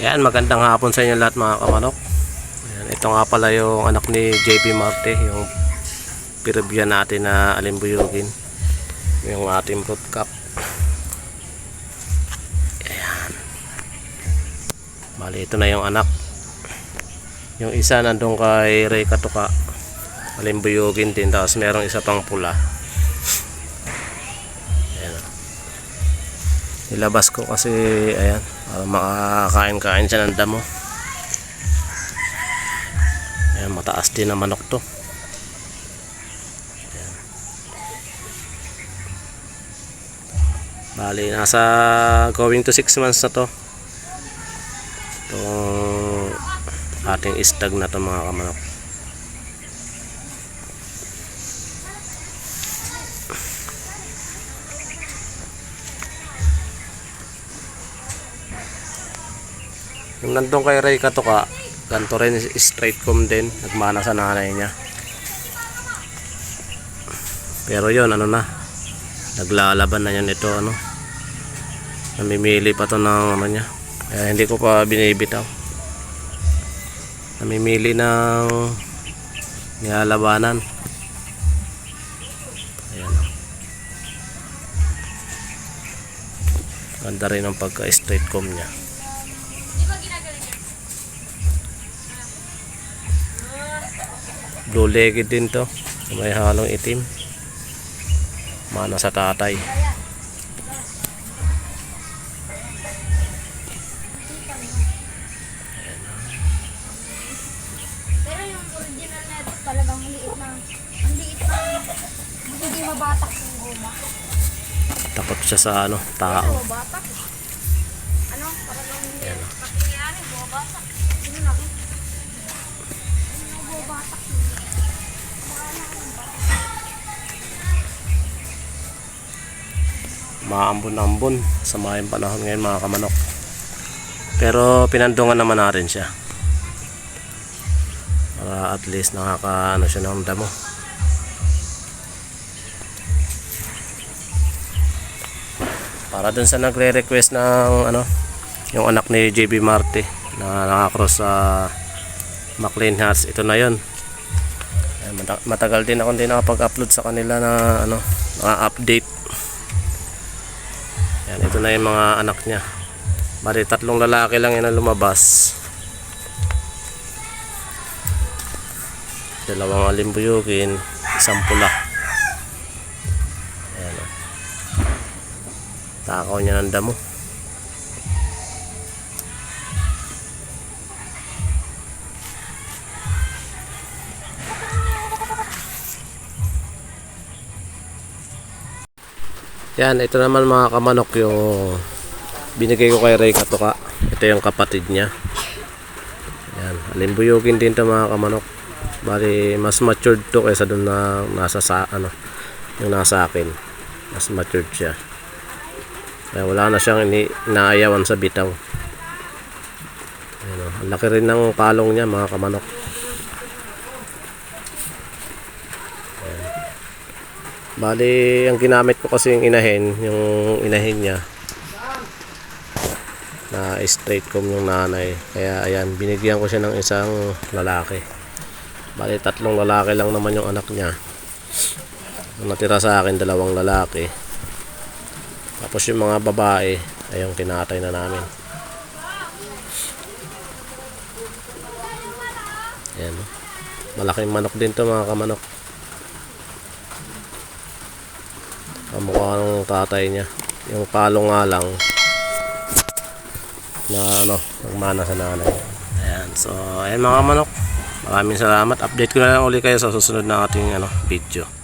Ayan, magandang hapon sa inyo lahat mga kamanok. Ayan, ito nga pala yung anak ni JP Marte, yung piribyan natin na alimbuyugin. Yung ating fruit cup. Ayan. Bali, ito na yung anak. Yung isa nandun kay Ray Katuka. Alimbuyugin din. Tapos merong isa pang pula. Ayan. Nilabas ko kasi, ayan, para makakain-kain siya ng damo. Ayan, mataas din na manok to. Ayan. Bali, nasa going to 6 months na to. Itong ating istag na to mga kamanok. Yung nandun kay Ray Katuka, ganito rin straight com din, nagmana sa nanay niya. Pero yon ano na, naglalaban na yan ito, ano. Namimili pa to ng ano niya. Kaya hindi ko pa binibitaw. Namimili ng nilalabanan. Ayan. o. Ganda rin ang pagka-straight com niya. Blue legged din to. May halong itim. Mana sa tatay. Pero yung original na talagang liit na, ang liit na, hindi mabatak yung goma. Takot siya sa ano, tao. Ano, mabatak? Ano, talagang hindi nangyari, mabatak. Maambon-ambon sa mga panahon ngayon mga kamanok. Pero pinandungan naman natin siya. Para at least nakaka ano siya ng damo. Para dun sa nagre-request ng ano, yung anak ni JB Marte na nakakross sa McLean Hearts. Ito na yon. Matagal din ako hindi nakapag-upload sa kanila na ano, mga update. Ito na yung mga anak niya. Bali, tatlong lalaki lang yan ang lumabas. Dalawang alimbuyugin, isang pula. Ayan o. Takaw niya ng damo. Yan, ito naman mga kamanok yung binigay ko kay Ray Katuka. Ito yung kapatid niya. Yan, alimbuyugin din to mga kamanok. Bali, mas matured to kaysa dun na nasa sa, ano, yung nasa akin. Mas matured siya. Kaya wala na siyang ini, inaayawan sa bitaw. Ang laki rin ng palong niya mga kamanok. Bali, ang ginamit ko kasi yung inahin, yung inahin niya na straight comb yung nanay. Kaya ayan, binigyan ko siya ng isang lalaki. Bali, tatlong lalaki lang naman yung anak niya. Ang natira sa akin, dalawang lalaki. Tapos yung mga babae, ay yung kinatay na namin. Ayan. Malaking manok din to mga kamanok. Ang mukha ng tatay niya. Yung palo nga lang. Na ano nagmana sa nanay. Ayan. So ayan mga manok. Maraming salamat. Update ko na lang uli kayo sa susunod na ating ano video